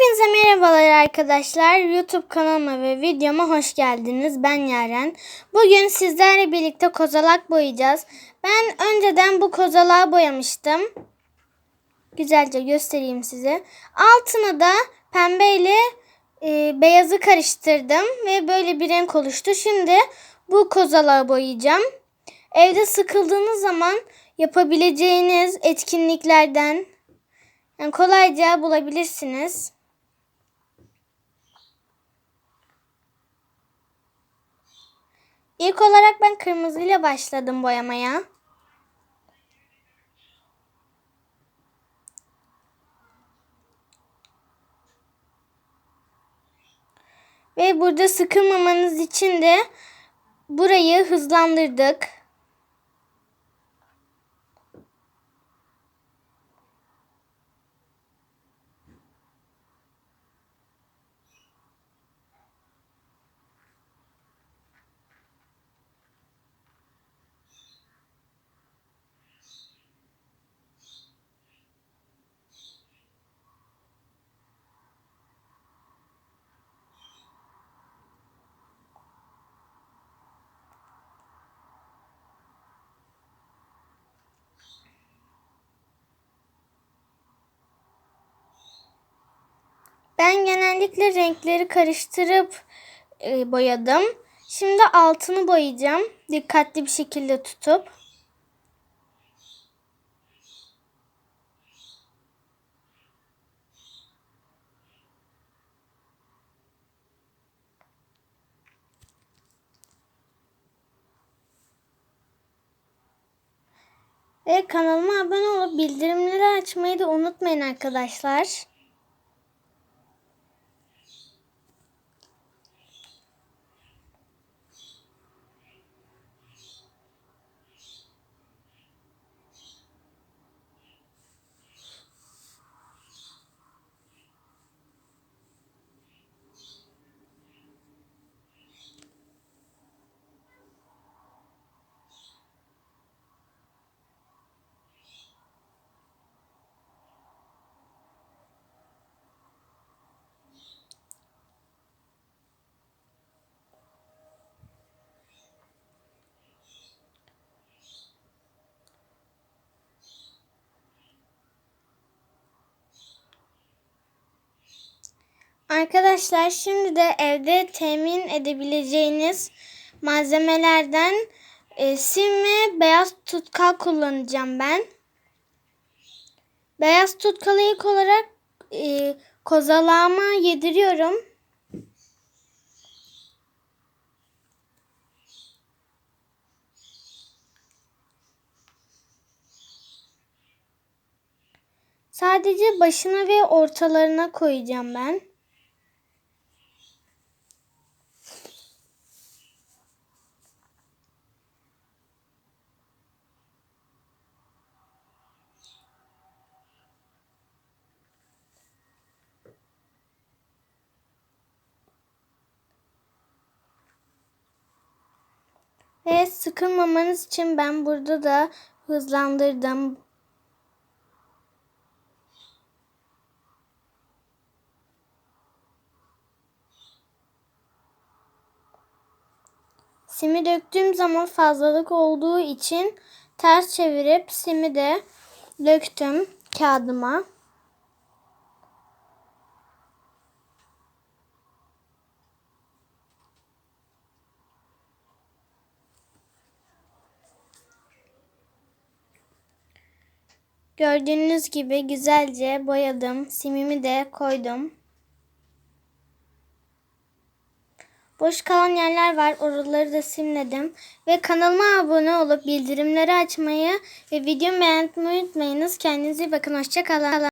Hepinize merhabalar arkadaşlar. YouTube kanalıma ve videoma hoş geldiniz. Ben Yaren. Bugün sizlerle birlikte kozalak boyayacağız. Ben önceden bu kozalağı boyamıştım. Güzelce göstereyim size. Altına da pembeyle e, beyazı karıştırdım ve böyle bir renk oluştu. Şimdi bu kozalağı boyayacağım. Evde sıkıldığınız zaman yapabileceğiniz etkinliklerden yani kolayca bulabilirsiniz. İlk olarak ben kırmızıyla başladım boyamaya. Ve burada sıkılmamanız için de burayı hızlandırdık. Ben genellikle renkleri karıştırıp e, boyadım. Şimdi altını boyayacağım. Dikkatli bir şekilde tutup. Ve kanalıma abone olup bildirimleri açmayı da unutmayın arkadaşlar. Arkadaşlar şimdi de evde temin edebileceğiniz malzemelerden e, sim ve beyaz tutkal kullanacağım ben. Beyaz tutkalı ilk olarak e, kozalağıma yediriyorum. Sadece başına ve ortalarına koyacağım ben. Ve sıkılmamanız için ben burada da hızlandırdım. Simi döktüğüm zaman fazlalık olduğu için ters çevirip simi de döktüm kağıdıma. Gördüğünüz gibi güzelce boyadım. Simimi de koydum. Boş kalan yerler var. Oraları da simledim. Ve kanalıma abone olup bildirimleri açmayı ve videomu beğenmeyi unutmayınız. Kendinize iyi bakın. Hoşçakalın.